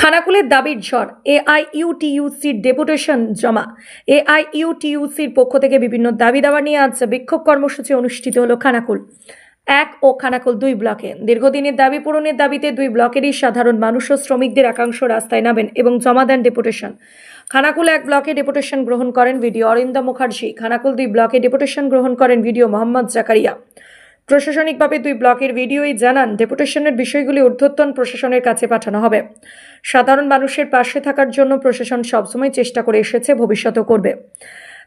খানাকুলের দাবির ঝড় এআইইউটিইউসির ডেপুটেশন জমা। এআইইউটিইউসির পক্ষ থেকে বিভিন্ন দাবি দাবা নিয়ে আজ বিক্ষোভ কর্মসূচি অনুষ্ঠিত হলো খানাকুল। এক ও খানাকুল দুই ব্লকে। দীর্ঘদিনের দাবি পূরণের দাবিতে দুই ব্লকেরই সাধারণ মানুষ ও শ্রমিকদের একাংশ রাস্তায় নামেন এবং জমা দেন ডেপুটেশন। খানাকুল এক ব্লকে ডেপুটেশন গ্রহণ করেন ভিডিও অরিন্দম মুখার্জি। খানাকুল দুই ব্লকে ডেপুটেশন গ্রহণ করেন ভিডিও মোহাম্মদ জাকারিয়া। প্রশাসনিকভাবে দুই ব্লকের ভিডিওই জানান, ডেপুটেশনের বিষয়গুলি ঊর্ধ্বতন প্রশাসনের কাছে পাঠানো হবে। সাধারণ মানুষের পাশে থাকার জন্য প্রশাসন সবসময় চেষ্টা করে এসেছে, ভবিষ্যতেও করবে।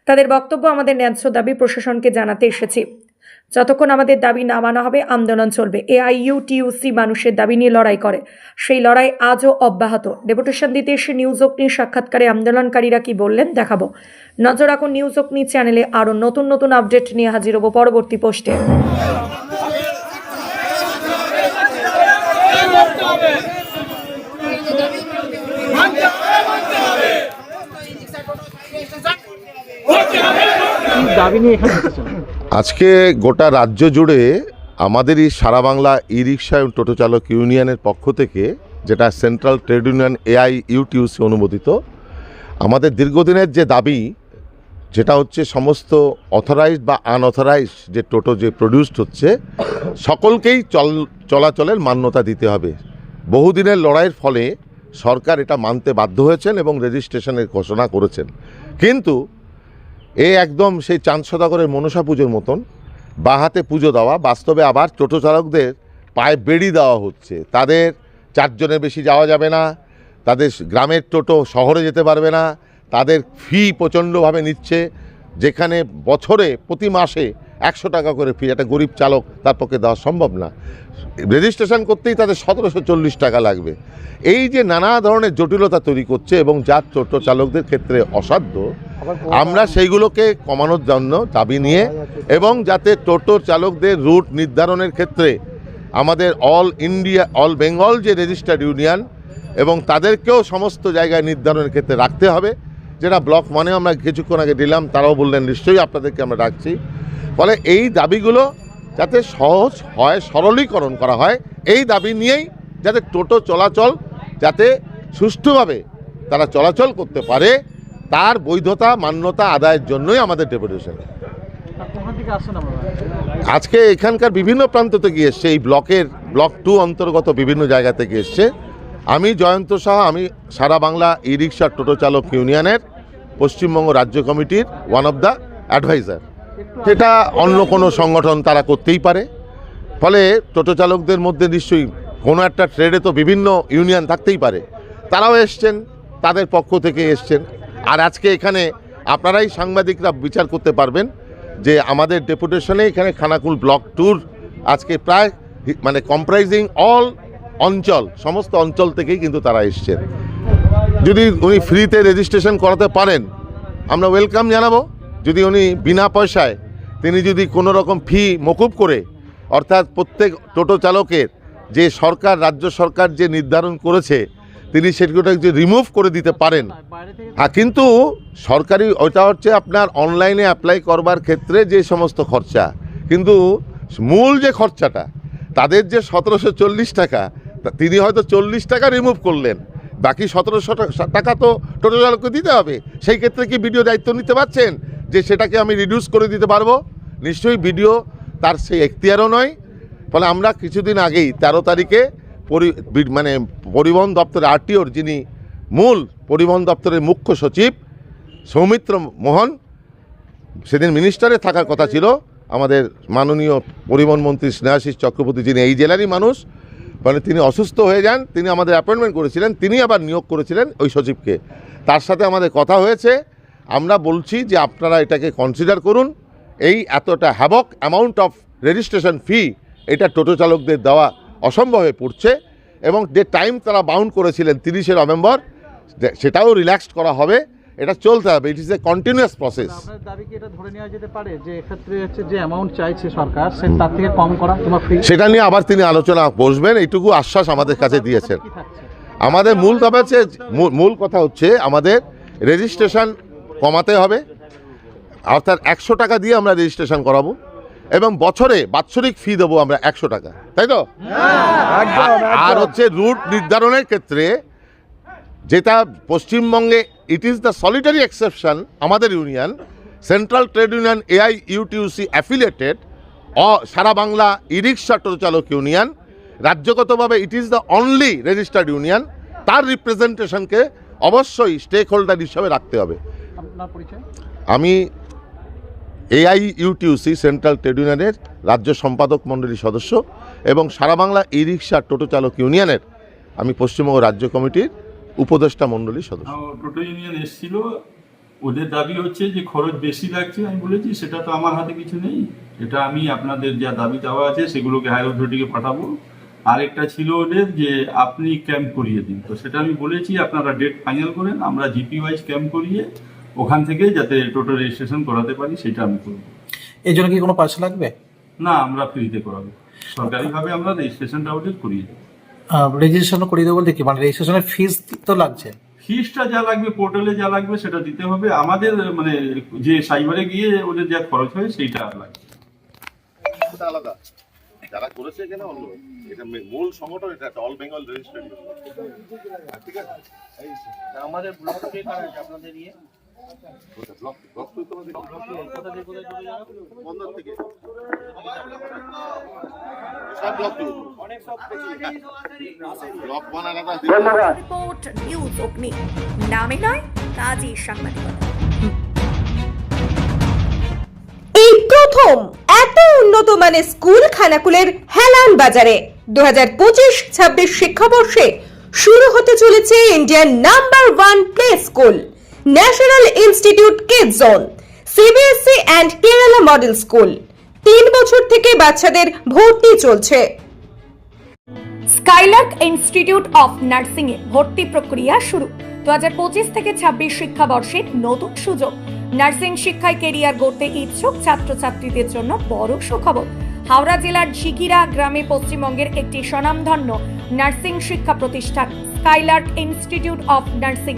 তাদের বক্তব্য আমাদের ন্যায্য দাবি প্রশাসনকে জানাতে এসেছি। যতক্ষণ আমাদের দাবি না মানা হবে, আন্দোলন চলবে। এআইইউটিউসি মানুষের দাবি নিয়ে লড়াই করে। সেই লড়াই আজও অব্যাহত। ডেপুটেশন দিতে এসে নিউজ অগ্নি সাক্ষাৎকারে আন্দোলনকারীরা কি বললেন, দেখাবো। নজর রাখুন নিউজ অগ্নি চ্যানেলে আরও নতুন নতুন আপডেট নিয়ে হাজির হব পরবর্তী পোস্টে। আজকে গোটা রাজ্য জুড়ে আমাদেরই সারা বাংলা ই রিক্সা এবং টোটো চালক ইউনিয়নের পক্ষ থেকে যেটা central trade union AI UTUC অনুমোদিত, আমাদের দীর্ঘদিনের যে দাবি, যেটা হচ্ছে সমস্ত অথরাইজড বা আনঅথরাইজড যে টোটো যে প্রডিউসড হচ্ছে, সকলকেই চল, চলাচলের মান্যতা দিতে হবে। বহুদিনের লড়াইয়ের ফলে সরকার এটা মানতে বাধ্য হয়েছেন এবং রেজিস্ট্রেশনের ঘোষণা করেছেন। কিন্তু এ একদম সেই চাঁদ সদাগরের মনসা পুজোর মতন, বা হাতে পুজো দেওয়া, বাস্তবে আবার টোটো চালকদের পায়ে বেড়ি দেওয়া হচ্ছে। তাদের চারজনের বেশি যাওয়া যাবে না, তাদের গ্রামের টোটো শহরে যেতে পারবে না, তাদের ফি প্রচণ্ডভাবে নিচ্ছে, যেখানে বছরে প্রতি মাসে একশো টাকা করে ফি একটা গরিব চালক তার পক্ষে দেওয়া সম্ভব না। রেজিস্ট্রেশন করতেই তাদের সতেরোশো চল্লিশ টাকা লাগবে। এই যে নানা ধরনের জটিলতা তৈরি করছে এবং যার টোটো চালকদের ক্ষেত্রে অসাধ্য আমরা সেইগুলোকে কমানোর জন্য দাবি নিয়ে এবং যাতে টোটো চালকদের রুট নির্ধারণের ক্ষেত্রে আমাদের অল ইন্ডিয়া অল বেঙ্গল যে রেজিস্টার্ড ইউনিয়ন এবং তাদেরকেও সমস্ত জায়গায় নির্ধারণের ক্ষেত্রে রাখতে হবে। যেটা ব্লক মানে আমরা কিছুক্ষণ আগে দিলাম তারাও বললেন নিশ্চয়ই আপনাদেরকে আমরা রাখছি। ফলে এই দাবিগুলো যাতে সহজ হয়, সরলীকরণ করা হয়, এই দাবি নিয়েই যাতে টোটো চলাচল যাতে সুষ্ঠুভাবে তারা চলাচল করতে পারে, তার বৈধতা, মান্যতা আদায়ের জন্যই আমাদের ডেপুটেশন। আজকে এখানকার বিভিন্ন প্রান্ত থেকে এসছে, এই ব্লকের, ব্লক টু অন্তর্গত বিভিন্ন জায়গা থেকে এসছে। আমি জয়ন্ত শাহ আমি সারা বাংলা ই রিক্সা টোটো চালক ইউনিয়নের পশ্চিমবঙ্গ রাজ্য কমিটির ওয়ান অফ দ্য অ্যাডভাইজার সেটা অন্য কোনো সংগঠন তারা করতেই পারে। ফলে টোটো চালকদের মধ্যে নিশ্চয়ই কোনো একটা ট্রেডে তো বিভিন্ন ইউনিয়ন থাকতেই পারে। তারাও এসছেন, তাদের পক্ষ থেকে এসছেন। আর আজকে এখানে আপনারাই সাংবাদিকরা বিচার করতে পারবেন যে আমাদের ডেপুটেশনে এখানে খানাকুল ব্লক ট্যুর আজকে প্রায় মানে কম্প্রাইজিং অল অঞ্চল, সমস্ত অঞ্চল থেকেই কিন্তু তারা এসছেন। যদি উনি ফ্রিতে রেজিস্ট্রেশন করাতে পারেন, আমরা ওয়েলকাম জানাব। যদি উনি বিনা পয়সায়, তিনি যদি কোনো রকম ফি মকুব করে, অর্থাৎ প্রত্যেক টোটো চালকের যে সরকার, রাজ্য সরকার যে নির্ধারণ করেছে, তিনি সেগুলোটা যে রিমুভ করে দিতে পারেন। হ্যাঁ কিন্তু সরকারি, ওইটা হচ্ছে আপনার অনলাইনে অ্যাপ্লাই করবার ক্ষেত্রে যে সমস্ত খরচা। কিন্তু মূল যে খরচাটা, তাদের যে সতেরোশো চল্লিশ টাকা তিনি হয়তো চল্লিশ টাকা রিমুভ করলেন। বাকি সতেরোশো টাকা তো টোটো চালককে দিতে হবে। সেই ক্ষেত্রে কি ভিডিও দায়িত্ব নিতে পারছেন? যে সেটাকে আমি রিডিউস করে দিতে পারব। নিশ্চয়ই ভিডিও তার সেই এখতিয়ারও নয়। ফলে আমরা কিছুদিন আগেই তেরো তারিখে পরি মানে পরিবহন দপ্তরের আরটিওর যিনি মূল পরিবহন দপ্তরের মুখ্য সচিব, সৌমিত্র মোহন, সেদিন মিনিস্টারে থাকার কথা ছিল। আমাদের মাননীয় পরিবহন মন্ত্রী স্নেহাশিস চক্রবর্তী, যিনি এই জেলারই মানুষ মানে তিনি অসুস্থ হয়ে যান। তিনি আমাদের অ্যাপয়েন্টমেন্ট করেছিলেন। তিনি আবার নিয়োগ করেছিলেন ওই সচিবকে। তার সাথে আমাদের কথা হয়েছে। আমরা বলছি যে আপনারা এটাকে কনসিডার করুন। এই এতটা havoc amount of registration fee এটা টোটো চালকদের দেওয়া অসম্ভব হয়ে পড়ছে এবং যে টাইম তারা বাউন্ড করেছিলেন তিরিশে নভেম্বর সেটাও রিল্যাক্সড করা হবে। এটা চলতে হবে। It is a continuous process সেটা নিয়ে আবার তিনি আলোচনা বসবেন। এইটুকু আশ্বাস আমাদের কাছে দিয়েছেন। আমাদের মূল তবে মূল কথা হচ্ছে আমাদের রেজিস্ট্রেশন কমাতে হবে। অর্থাৎ একশো টাকা দিয়ে আমরা রেজিস্ট্রেশন করাবো এবং বছরে বাৎসরিক ফি দেবো আমরা একশো টাকা। তাই তো? আর- আর হচ্ছে রুট নির্ধারণের ক্ষেত্রে যেটা পশ্চিমবঙ্গে it is the solitary exception আমাদের union central trade union AI UTUC affiliated অ সারা বাংলা ই রিক্সা চালক union রাজ্যগতভাবে it is the only registered union তার রিপ্রেজেন্টেশনকে অবশ্যই স্টেক হোল্ডার হিসাবে রাখতে হবে। আমি এআই ইউটিউসি সেন্ট্রাল ট্রেড ইউনিয়নের রাজ্য সম্পাদক মণ্ডলীর সদস্য এবং সারা বাংলা ই রিক্সা টোটো চালক ইউনিয়নের আমি পশ্চিমবঙ্গ রাজ্য কমিটির উপদেষ্টা মণ্ডলীর সদস্য। টোটো ইউনিয়ন এসেছিল। ওদের দাবি হচ্ছে যে খরচ বেশি লাগছে আমি বলেছি সেটা তো আমার হাতে কিছু নেই। এটা আমি আপনাদের যা দাবি দেওয়া আছে সেগুলোকে হাই অথরিটিকে পাঠাবো। আরেকটা ছিল ওদের যে আপনি ক্যাম্প করিয়ে দিন। তো সেটা আমি বলেছি আপনারা ডেট ফাইনাল করেন আমরা জিপি ওয়াইজ ক্যাম্প করিয়ে ওখান থেকে যাতে টোটো রেজিস্ট্রেশন করাতে পারি সেটা আমি করব। এই জন্য কি কোনো পয়সা লাগবে? না আমরা ফ্রিতে করাবো। সরকারিভাবে আমরা রেজিস্ট্রেশনটা ওদের করিয়ে দেবো। রেজিস্ট্রেশন করিয়ে দেবো বলতে কি? মানে রেজিস্ট্রেশনের ফিস তো লাগছে। ফিসটা যা লাগবে পোর্টালে যা লাগবে সেটা দিতে হবে। আমাদের মানে যে সাইবারে গিয়ে ওদের যা খরচ হয় সেইটা লাগবে। আলাদা। যারা করেছে এখানে অন্য। এটা মূল সংগঠন এটা অল বেঙ্গল রেজিস্ট্রেশন ঠিক আছে? আমাদের ব্লক থেকে আপনাদের নিয়ে? ব্লক ব্লক তুই তোমাদের বন্দর থেকে সব ব্লক তুই অনেক সব ব্লক ওয়ান আলাদা রিপোর্ট নিউজ অগ্নি। নামে নয় কাজী সাংবাদিকতা। এই প্রথম এত উন্নত মানের স্কুল খানাকুলের হেলান বাজারে দু হাজার পঁচিশ ছাব্বিশ শিক্ষাবর্ষে শুরু হতে চলেছে Indian number one play school. National institute kid zone CBSE and Kerala model school তিন বছর থেকে বাচ্চাদের ভর্তি চলছে। স্কাইলার্ক ইনস্টিটিউট অফ নার্সিং এ ভর্তি প্রক্রিয়া শুরু। দু হাজার পঁচিশ থেকে ছাব্বিশ শিক্ষাবর্ষের নতুন সুযোগ। নার্সিং শিক্ষায় কেরিয়ার গড়তে ইচ্ছুক ছাত্রছাত্রীদের জন্য বড় সুখবর। হাওড়া জেলার ঝিকিরা গ্রামে পশ্চিমবঙ্গের একটি স্বনামধন্য নার্সিং শিক্ষা প্রতিষ্ঠান স্কাইলার্ক ইনস্টিটিউট অফ নার্সিং